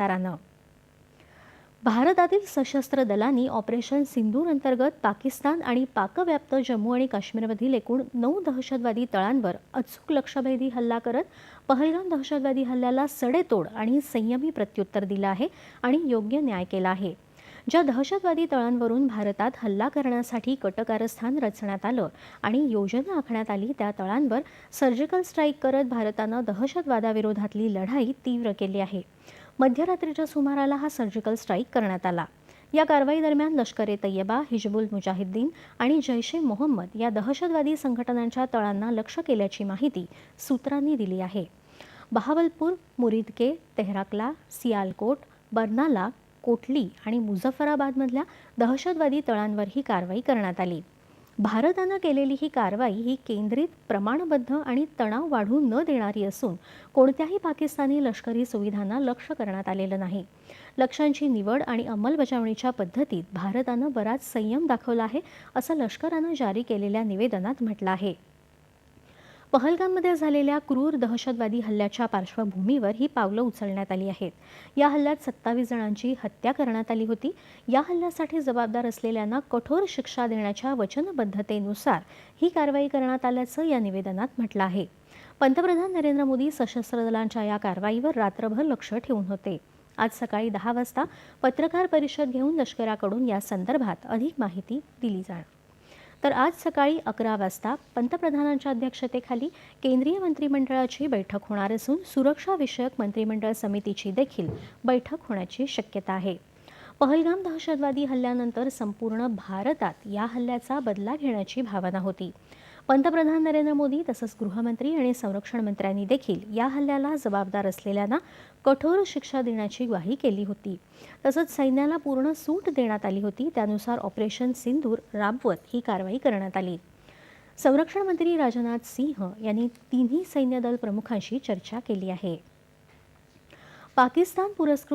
विस्तारानं भारतातील सशस्त्र दलांनी ऑपरेशन सिंधूर अंतर्गत पाकिस्तान आणि पाकव्याप्त जम्मू आणि काश्मीरमधील एकूण नऊ दहशतवादी तळांवर अचूक लक्षभेदी हल्ला करत पहलगाम दहशतवादी हल्ल्याला सडेतोड आणि संयमी प्रत्युत्तर दिलं आहे आणि योग्य न्याय केला आहे. ज्या दहशतवादी तळांवरून भारतात हल्ला करण्यासाठी कटकारस्थान रचण्यात आलं आणि योजना आखण्यात आली त्या तळांवर सर्जिकल स्ट्राईक करत भारतानं दहशतवादाविरोधातली लढाई तीव्र केली आहे. मध्यरात्रीच्या सुमाराला हा सर्जिकल स्ट्राईक करण्यात आला. या कारवाई दरम्यान लष्कर ए तय्यबा हिजबुल मुजाहिद्दीन आणि जैश ए मोहम्मद या दहशतवादी संघटनांच्या तळांना लक्ष केल्याची माहिती सूत्रांनी दिली आहे. बहावलपूर मुरिदके तेहराकला सियालकोट बर्नाला कोटली आणि मुझफ्फराबादमधल्या दहशतवादी तळांवर ही कारवाई करण्यात आली. भारतानं केलेली ही कारवाई ही केंद्रित प्रमाणबद्ध आणि तणाव वाढू न देणारी असून कोणत्याही पाकिस्तानी लष्करी सुविधांना लक्ष्य करण्यात आलेलं नाही. लक्ष्यांची निवड आणि अंमलबजावणीच्या पद्धतीत भारतानं बराच संयम दाखवला आहे असं लष्करानं जारी केलेल्या निवेदनात म्हटलं आहे. पहलगाममध्ये झालेल्या क्रूर दहशतवादी हल्ल्याच्या पार्श्वभूमीवर ही पावलं उचलण्यात आली आहेत. या हल्ल्यात सत्तावीस जणांची हत्या करण्यात आली होती. या हल्ल्यासाठी जबाबदार असलेल्यांना कठोर शिक्षा देण्याच्या वचनबद्धतेनुसार ही कारवाई करण्यात आल्याचं या निवेदनात म्हटलं आहे. पंतप्रधान नरेंद्र मोदी सशस्त्र दलांच्या या कारवाईवर रात्रभर लक्ष ठेवून होते. आज सकाळी दहा वाजता पत्रकार परिषद घेऊन लष्कराकडून या संदर्भात अधिक माहिती दिली जाणार. तर आज सकाळी अकरा वाजता पंतप्रधानांच्या अध्यक्षतेखाली केंद्रीय मंत्रिमंडळाची बैठक होणार असून सुरक्षाविषयक मंत्रिमंडळ समितीची देखील बैठक होण्याची शक्यता आहे. पहलगाम दहशतवादी हल्ल्यानंतर संपूर्ण भारतात या हल्ल्याचा बदला घेण्याची भावना होती. पंतप्रधान नरेंद्र मोदी तसंच गृहमंत्री आणि संरक्षण मंत्र्यांनी देखील या हल्ल्याला जबाबदार असलेल्यांना कठोर शिक्षा देण्याची ग्वाही केली होती. तसंच सैन्याला पूर्ण सूट देण्यात आली होती. त्यानुसार ऑपरेशन सिंदूर राबवत ही कारवाई करण्यात आली. संरक्षण मंत्री राजनाथ सिंह यांनी तिन्ही सैन्यदल प्रमुखांशी चर्चा केली आहे. पाकिस्तान पुरस्कृत